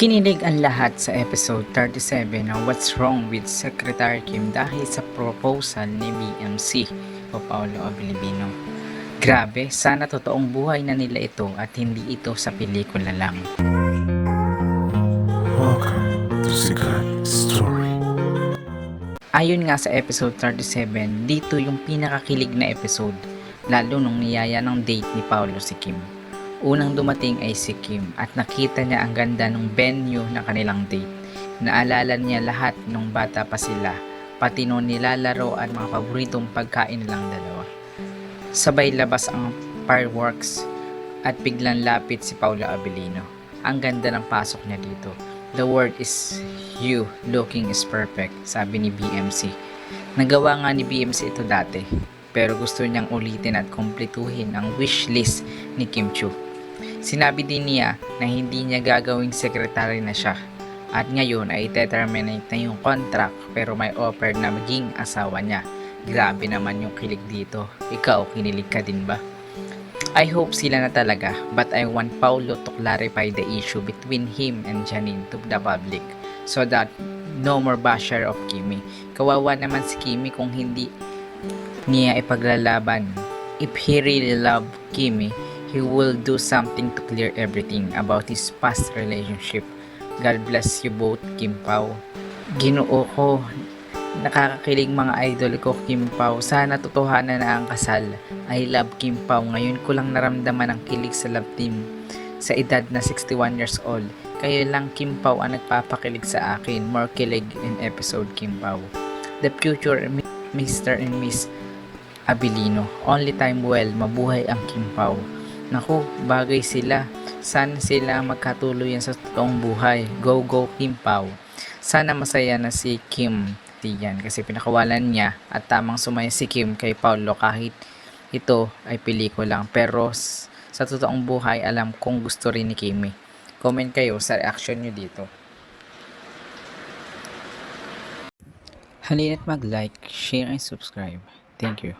Kinilig ang lahat sa episode 37 ng What's Wrong with Secretary Kim dahil sa proposal ni BMC o Paolo Abilibino. Grabe, sana totoong buhay na nila ito at hindi ito sa pelikula lang. Welcome to Secret Story. Ayon nga sa episode 37, dito yung pinakakilig na episode, lalo nung niyaya ng date ni Paolo si Kim. Unang dumating ay si Kim at nakita niya ang ganda ng venue na kanilang date. Naalala niya lahat nung bata pa sila, pati nung nilalaro at mga paboritong pagkain nilang dalawa. Sabay labas ang fireworks at biglang lapit si Paula Abilino. Ang ganda ng pasok niya dito. The word is you, looking is perfect, sabi ni BMC. Nagawa nga ni BMC ito dati, pero gusto niyang ulitin at kumpletuhin ang wish list ni Kim Chu. Sinabi din niya na hindi niya gagawing sekretary na siya at ngayon ay determinate na yung contract pero may offer na maging asawa niya. Grabe naman yung kilig dito. Ikaw, kinilig ka din ba? I hope sila na talaga but I want Paulo to clarify the issue between him and Janine to the public so that no more basher of Kimi. Kawawa naman si Kimi kung hindi niya ipaglalaban. If he really love Kimi, he will do something to clear everything about his past relationship. God bless you both, Kim Pao. Ginoo ko, nakakakilig mga idol ko, Kim Pao. Sana totohanan na ang kasal. I love Kim Pao. Ngayon ko lang naramdaman ang kilig sa love team. Sa edad na 61 years old, kayo lang Kim Pao ang nagpapakilig sa akin. More kilig in episode Kim Pao. The future Mr. and Miss Abilino. Only time well, mabuhay ang Kim Pao. Naku, bagay sila. Sana sila magkatuloy sa totoong buhay. Go, go, Kim Pao. Sana masaya na si Kim Tiyan kasi pinakawalan niya at tamang sumaya si Kim kay Paulo kahit ito ay pelikula lang. Pero sa totoong buhay, alam kong gusto rin ni Kimi. Comment kayo sa reaction nyo dito. Halina't mag-like, share, and subscribe. Thank you.